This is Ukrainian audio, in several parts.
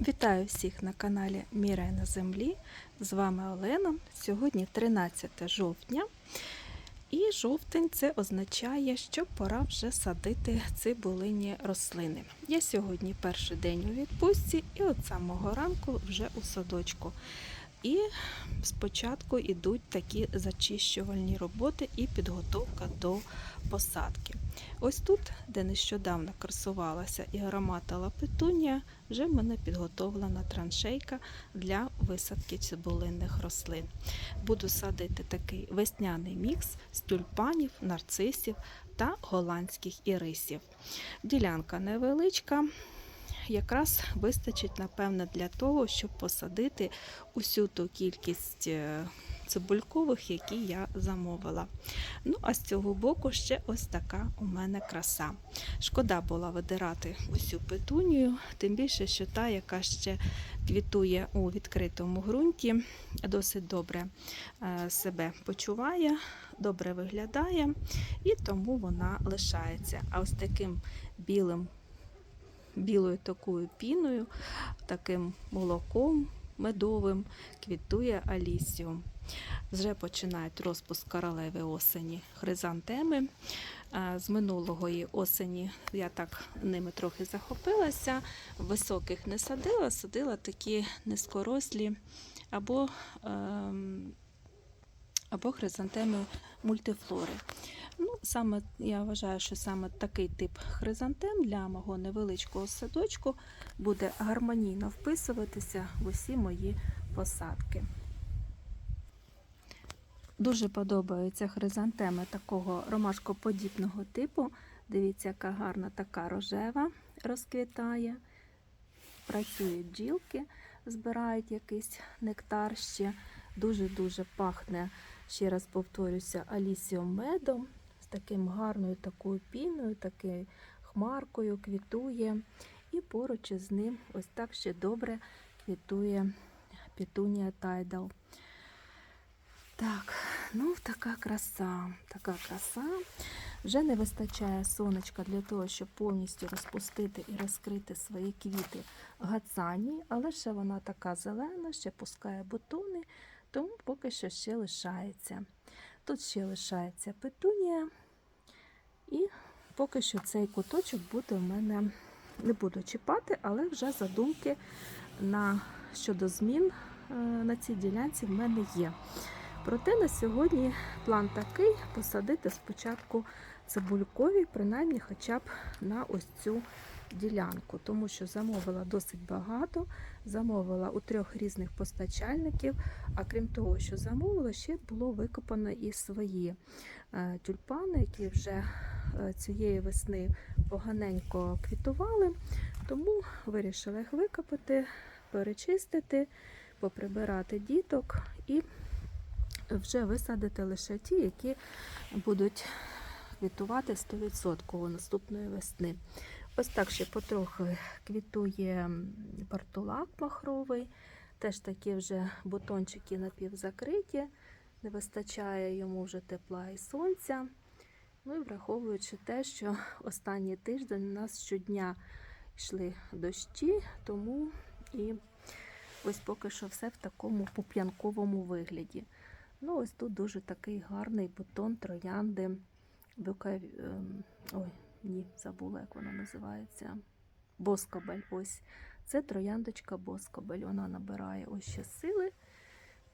Вітаю всіх на каналі Мірай на землі. З вами Олена. Сьогодні 13 жовтня. І жовтень це означає, що пора вже садити цибулині рослини. Я сьогодні перший день у відпустці, і от самого ранку вже у садочку. І спочатку йдуть такі зачищувальні роботи і підготовка до посадки. Ось тут, де нещодавно красувалася і ароматала петунія, вже в мене підготовлена траншейка для висадки цибулинних рослин. Буду садити такий весняний мікс з тюльпанів, нарцисів та голландських ірисів. Ділянка невеличка. Якраз вистачить, напевно, для того, щоб посадити усю ту кількість е, цибулькових, які я замовила. Ну, а з цього боку ще ось така у мене краса. Шкода була видирати усю петунію, тим більше, що та, яка ще квітує у відкритому ґрунті, досить добре е, себе почуває, добре виглядає, і тому вона лишається. А ось таким білим білою такою піною, таким молоком медовим квітує алісіум. Вже починають розпуск королеви осені хризантеми. Е, З минулої осені я так ними трохи захопилася. Високих не садила, садила такі низькорослі або, ем, або хризантеми мультифлори. Ну, саме я вважаю, що саме такий тип хризантем для мого невеличкого садочку буде гармонійно вписуватися в усі мої посадки. Дуже подобаються хризантеми такого ромашкоподібного типу. Дивіться, яка гарна така рожева розквітає. Працюють бджілки, збирають якийсь нектар ще. Дуже-дуже пахне, ще раз повторюся, алісіум медом з таким гарною такою піною, такою хмаркою квітує. І поруч із ним ось так ще добре квітує петунія тайдал. Так, ну така краса, така краса. Вже не вистачає сонечка для того, щоб повністю розпустити і розкрити свої квіти гацані, але ще вона така зелена, ще пускає бутони, тому поки що ще лишається. Тут ще лишається петунія, і поки що цей куточок буде в мене, не буду чіпати, але вже задумки на, щодо змін е, на цій ділянці в мене є. Проте на сьогодні план такий посадити спочатку цибулькові, принаймні хоча б на ось цю ділянку, тому що замовила досить багато, замовила у трьох різних постачальників. А крім того, що замовила, ще було викопано і свої е, тюльпани, які вже е, цієї весни поганенько квітували. Тому вирішила їх викопати, перечистити, поприбирати діток і вже висадити лише ті, які будуть квітувати 100% наступної весни. Ось так ще потрохи квітує бартулак махровий, теж такі вже бутончики напівзакриті, не вистачає йому вже тепла і сонця. Ну і враховуючи те, що останній тиждень у нас щодня йшли дощі, тому і ось поки що все в такому пуп'янковому вигляді. Ну, ось тут дуже такий гарний бутон троянди. Бука... ем, Ой, ні, забула, як вона називається. Боскобель. Ось. Це трояндочка Боскобель. Вона набирає ось ще сили.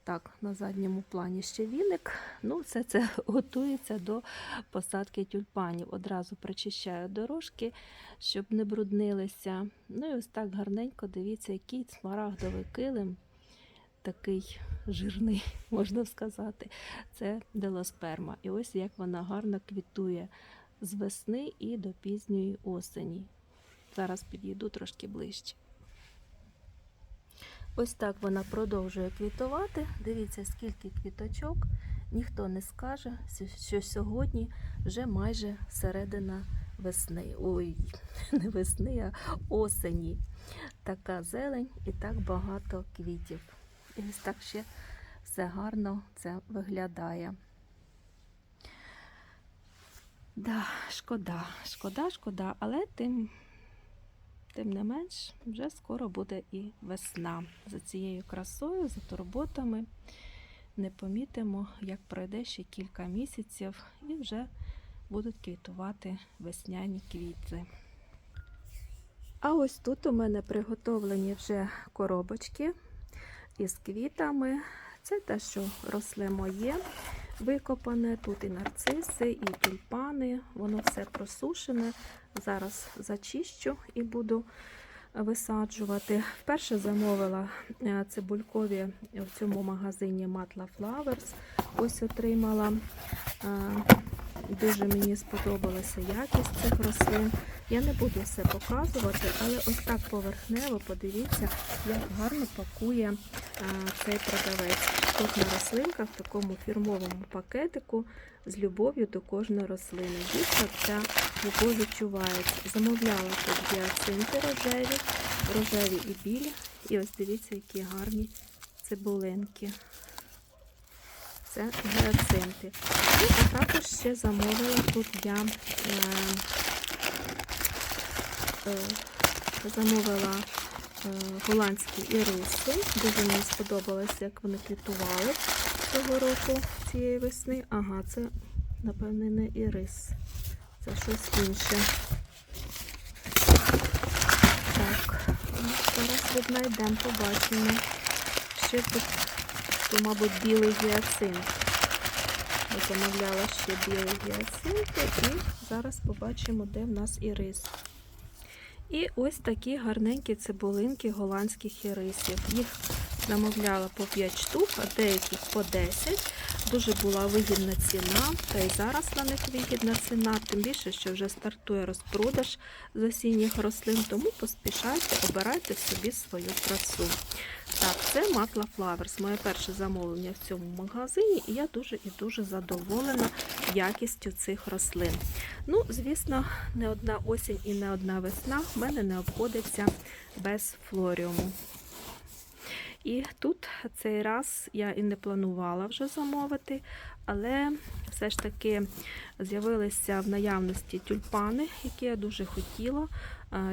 Так, на задньому плані ще віник. Ну, все це готується до посадки тюльпанів. Одразу прочищаю дорожки, щоб не бруднилися. Ну і ось так гарненько дивіться, який смарагдовий килим такий жирний, можна сказати. Це делосперма. І ось як вона гарно квітує з весни і до пізньої осені. Зараз підійду трошки ближче. Ось так вона продовжує квітувати. Дивіться, скільки квіточок. Ніхто не скаже, що сьогодні вже майже середина весни. Ой, не весни, а осені. Така зелень і так багато квітів. І ось так ще все гарно це виглядає. Да, шкода, шкода, шкода, але тим тим не менш, вже скоро буде і весна. За цією красою, за турботами не помітимо, як пройде ще кілька місяців і вже будуть квітувати весняні квіти. А ось тут у мене приготовлені вже коробочки із квітами. Це те, що росле моє, викопане. Тут і нарциси, і тюльпани. Воно все просушене. Зараз зачищу і буду висаджувати. Вперше замовила е, цибулькові в цьому магазині Matla Flowers. Ось отримала. Дуже мені сподобалася якість цих рослин. Я не буду все показувати, але ось так поверхнево подивіться, як гарно пакує а, цей продавець. Тут на рослинках в такому фірмовому пакетику з любов'ю до кожної рослини. Дійсно, ця любов відчувається. Замовляла тут гіацинти рожеві, рожеві і білі. І ось дивіться, які гарні цибулинки. Це гіацинти. А також ще замовила тут я е, е, замовила е, голландські іриси. Дуже мені сподобалося, як вони квітували цього року цієї весни. Ага, це, напевне, не ірис. Це щось інше. Так, ну, зараз віднайдемо, побачимо. Ще тут, то, мабуть, білий гіацинт. Замовляла ще білий гіацинт. і зараз побачимо, де в нас ірис. І ось такі гарненькі цибулинки голландських ірисів. Їх замовляла по 5 штук, а деяких по 10. Дуже була вигідна ціна, та й зараз на них вигідна ціна, тим більше, що вже стартує розпродаж з осінніх рослин, тому поспішайте, обирайте собі свою красу. Так, це Matla Flowers, моє перше замовлення в цьому магазині, і я дуже і дуже задоволена якістю цих рослин. Ну, звісно, не одна осінь і не одна весна в мене не обходиться без флоріуму. І тут цей раз я і не планувала вже замовити, але все ж таки з'явилися в наявності тюльпани, які я дуже хотіла,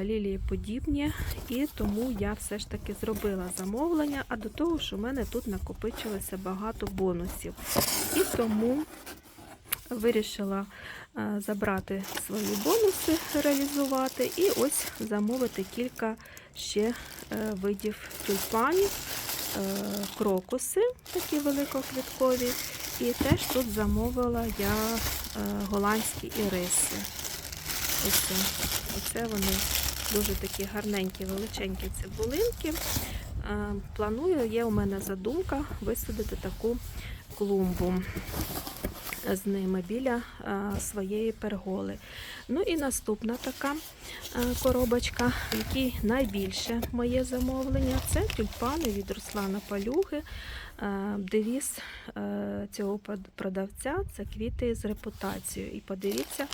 лілії подібні, і тому я все ж таки зробила замовлення, а до того, що в мене тут накопичилося багато бонусів. І тому вирішила забрати свої бонуси, реалізувати, і ось замовити кілька ще е, видів тюльпанів, е, крокуси, такі великоквіткові. І теж тут замовила я е, голландські іриси. Оце, оце вони дуже такі гарненькі, величенькі цибулинки. Планую, є у мене задумка висадити таку клумбу з ними біля своєї перголи. Ну і наступна така коробочка, в найбільше моє замовлення це тюльпани від Руслана Палюги. Девіз цього продавця це квіти з репутацією. І подивіться,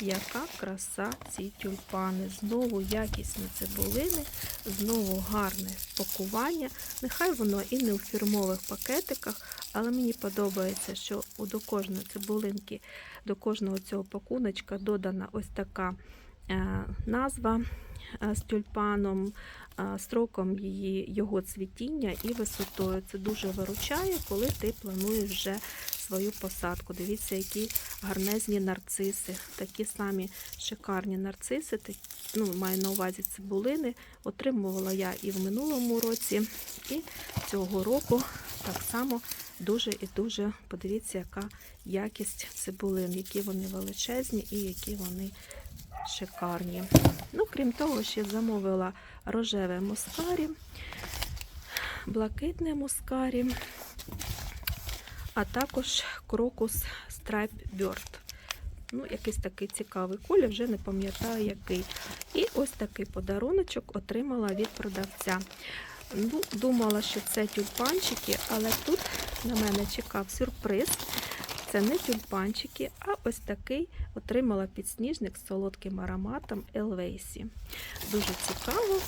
яка краса ці тюльпани. Знову якісні цибулини, знову гарне пакування. Нехай воно і не у фірмових пакетиках, але мені подобається, що до кожної цибулинки, до кожного цього пакуночка додана ось така е, назва е, з тюльпаном, е, строком її, його цвітіння і висотою. Це дуже виручає, коли ти плануєш вже свою посадку. Дивіться, які гарнезні нарциси, такі самі шикарні нарциси, ну, маю на увазі цибулини. Отримувала я і в минулому році, і цього року так само дуже і дуже подивіться, яка якість цибулин, які вони величезні і які вони шикарні. Ну, Крім того, ще замовила рожеве мускарі, блакитне мускарі, а також крокус Stripe Bird. Ну, якийсь такий цікавий колір, вже не пам'ятаю який. І ось такий подаруночок отримала від продавця. Ну, Думала, що це тюльпанчики, але тут на мене чекав сюрприз. Це не тюльпанчики, а ось такий отримала підсніжник з солодким ароматом Елвейсі. Дуже цікаво.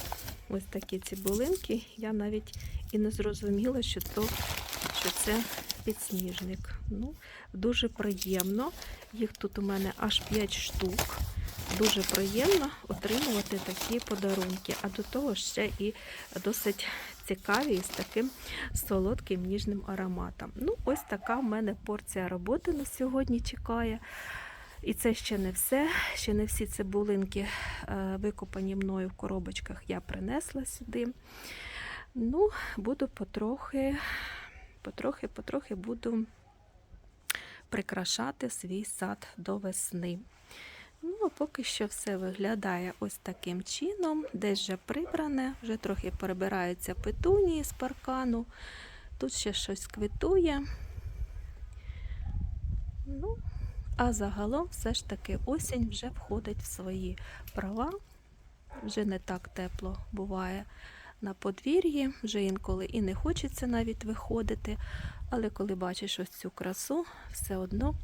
Ось такі цибулинки. Я навіть і не зрозуміла, що то, що це підсніжник. Ну, Дуже приємно. Їх тут у мене аж 5 штук. дуже приємно отримувати такі подарунки, а до того ще і досить цікаві з таким солодким ніжним ароматом. Ну, ось така в мене порція роботи на сьогодні чекає. І це ще не все. Ще не всі цибулинки е, викопані мною в коробочках я принесла сюди. Ну, буду потрохи, потрохи, потрохи буду прикрашати свій сад до весни. Ну, а поки що все виглядає ось таким чином. Десь вже прибране, вже трохи перебираються петунії з паркану. Тут ще щось квітує. Ну, а загалом все ж таки осінь вже входить в свої права. Вже не так тепло буває на подвір'ї, вже інколи і не хочеться навіть виходити. Але коли бачиш ось цю красу, все одно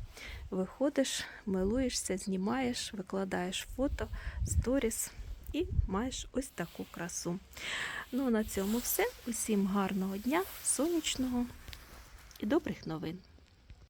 виходиш, милуєшся, знімаєш, викладаєш фото, сторіс і маєш ось таку красу. Ну, на цьому все. Усім гарного дня, сонячного і добрих новин!